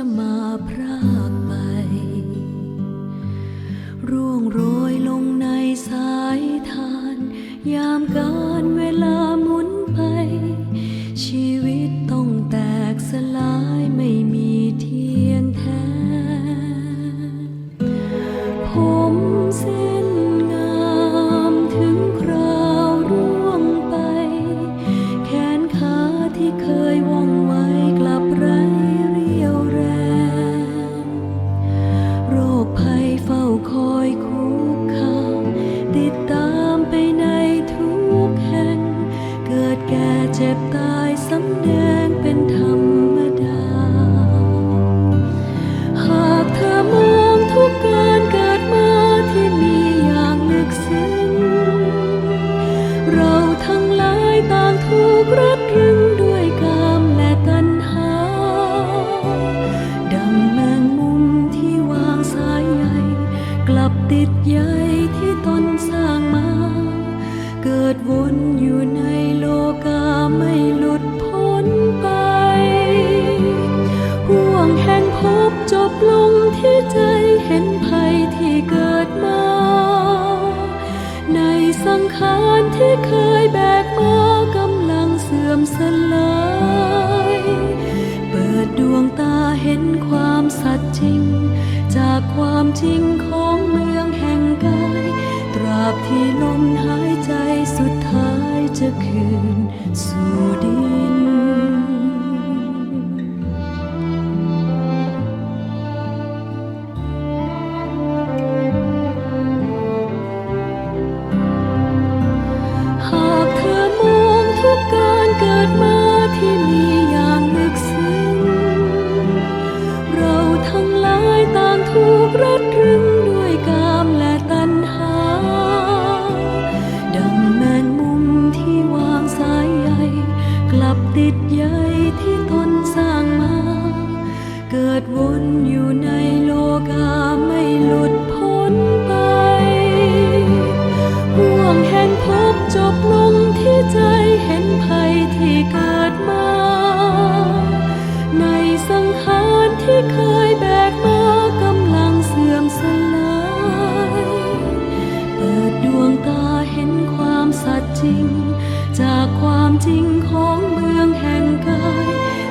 จะมาพรากไป ร่วงโรยลงในสายทาน ยามการเวลาหมุนไป ชีวิตต้องแตกสลายไม่มีเทียงแท้ ผมเส้น ติดใยที่ตนสร้างมา เกิดวนอยู่ในโลกาไม่หลุดพ้นไปห่วงแห่งพบจบลงที่ใจเห็นภัยที่เกิดมา ในสังขารที่เคยแบกมากำลังเสื่อมสลาย เปิดดวงตาเห็นความสัตย์จริง จากความจริง ที่ลมหายใจสุดท้ายจะคืน จริง จากความจริงของเมืองแห่งกาย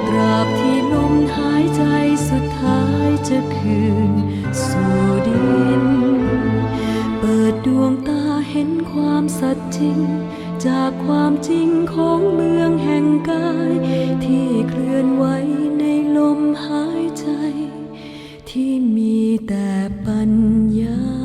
ตราบที่ลมหายใจสุดท้ายจะคืน สู่ดิน เปิดดวงตาเห็นความสัตย์จริง จากความจริงของเมืองแห่งกาย ที่เคลื่อนไหวในลมหายใจ ที่มีแต่ปัญญา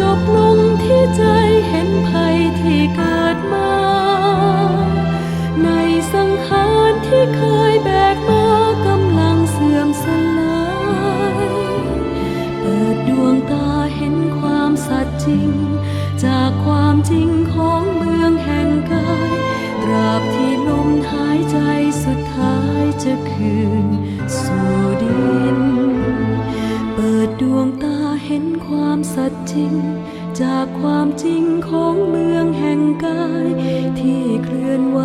จบลงที่ใจเห็นภัยที่เกิดมา ในสังขารที่เคยแบกมากำลังเสื่อมสลาย เปิดดวงตาเห็นความสัตย์จริง จากความจริงของเมืองแห่งกาย ตราบที่ลมหายใจสุดท้ายจะคืน จริง จากความจริงของเมืองแห่งกายที่เคลื่อนไหว